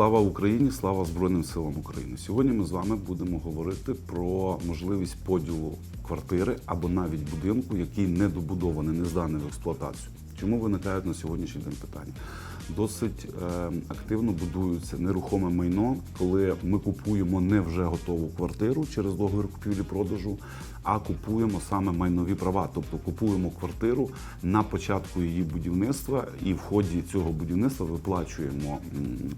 Слава Україні, слава Збройним силам України. Сьогодні ми з вами будемо говорити про можливість поділу квартири або навіть будинку, який не добудований, не зданий в експлуатацію. Чому виникають на сьогоднішній день питання? Досить е, активно будується нерухоме майно, коли ми купуємо не вже готову квартиру через договір купівлі-продажу, а купуємо саме майнові права. Тобто купуємо квартиру на початку її будівництва, і в ході цього будівництва виплачуємо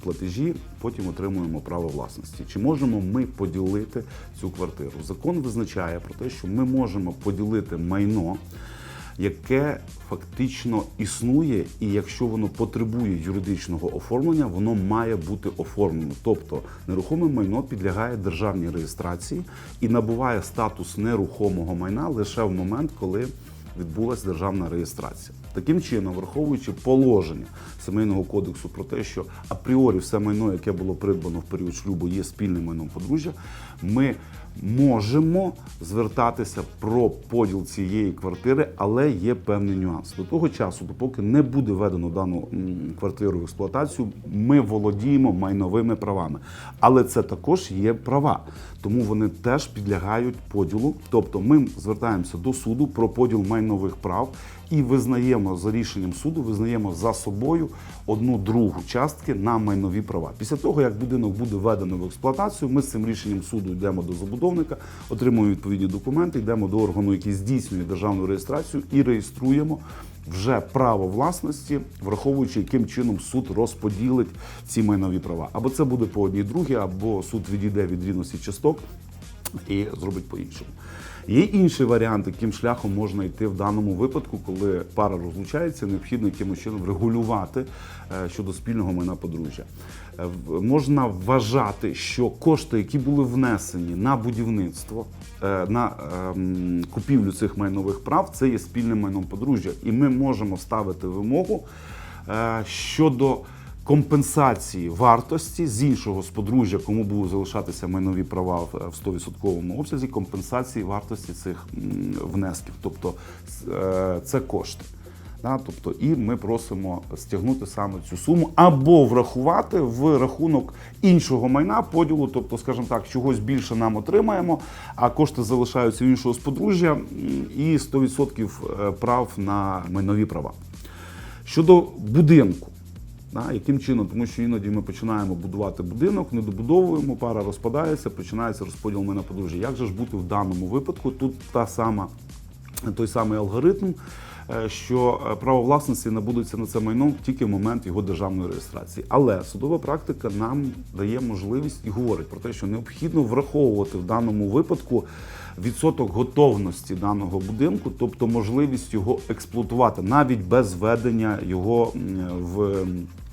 платежі, потім отримуємо право власності. Чи можемо ми поділити цю квартиру? Закон визначає про те, що ми можемо поділити майно яке фактично існує, і якщо воно потребує юридичного оформлення, воно має бути оформлено. Тобто нерухоме майно підлягає державній реєстрації і набуває статус нерухомого майна лише в момент, коли відбулася державна реєстрація. Таким чином, враховуючи положення сімейного кодексу про те, що апріорі все майно, яке було придбано в період шлюбу, є спільним майном подружжя, ми можемо звертатися про поділ цієї квартири, але є певний нюанс. До того часу, допоки не буде введено дану квартиру в експлуатацію, ми володіємо майновими правами. Але це також є права, тому вони теж підлягають поділу. Тобто, ми звертаємося до суду про поділ майнових прав і визнаємо за рішенням суду, визнаємо за собою одну другу частки на майнові права. Після того, як будинок буде введено в експлуатацію, ми з цим рішенням суду йдемо до забудовника, отримуємо відповідні документи, йдемо до органу, який здійснює державну реєстрацію, і реєструємо вже право власності, враховуючи, яким чином суд розподілить ці майнові права. Або це буде по одній другій, або суд відійде від рівності часток і зробить по-іншому. Є інший варіант, яким шляхом можна йти в даному випадку, коли пара розлучається, необхідно якимось чином врегулювати е, щодо спільного майна подружжя. Е, Можна вважати, що кошти, які були внесені на будівництво, е, на ем, купівлю цих майнових прав, це є спільним майном подружжя, і ми можемо ставити вимогу щодо компенсації вартості з іншого з подружжя, кому будуть залишатися майнові права в в 100% обсязі, компенсації вартості цих внесків. Тобто е, це кошти. Да, тобто, і ми просимо стягнути саме цю суму або врахувати в рахунок іншого майна поділу, тобто, скажімо так, чогось більше нам отримаємо, а кошти залишаються в іншого з подружжя і 100% прав на майнові права. Щодо будинку, да, яким чином, тому що іноді ми починаємо будувати будинок, не добудовуємо, пара розпадається, починається розподіл мене подружжя. Як же ж бути в даному випадку? Тут та сама, той самий алгоритм, що е, право власності набудеться на це майно тільки в момент його державної реєстрації. Але судова практика нам дає можливість і говорить про те, що необхідно враховувати в даному випадку відсоток готовності даного будинку, тобто можливість його експлуатувати навіть без введення його в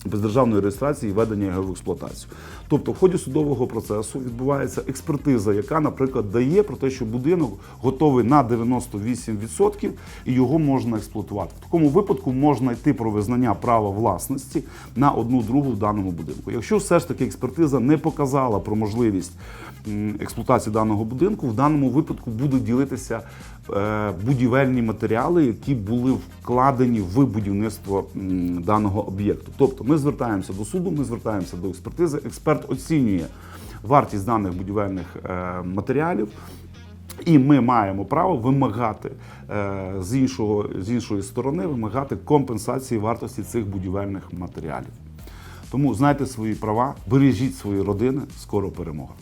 без державної реєстрації і введення його в експлуатацію. Тобто, в ході судового процесу відбувається експертиза, яка, наприклад, дає про те, що будинок готовий на 98% і його можна експлуатувати. В такому випадку можна йти про визнання права власності на одну другу в даному будинку. Якщо все ж таки експертиза не показала про можливість експлуатації даного будинку, в даному випадку будуть ділитися е, будівельні матеріали, які були вкладені в будівництво даного об'єкту. Тобто ми звертаємося до суду, ми звертаємося до експертизи. Експерт оцінює вартість даних будівельних е, матеріалів. І ми маємо право вимагати е, з, іншого, з іншої сторони вимагати компенсації вартості цих будівельних матеріалів. Тому знайте свої права, бережіть свої родини, скоро перемога.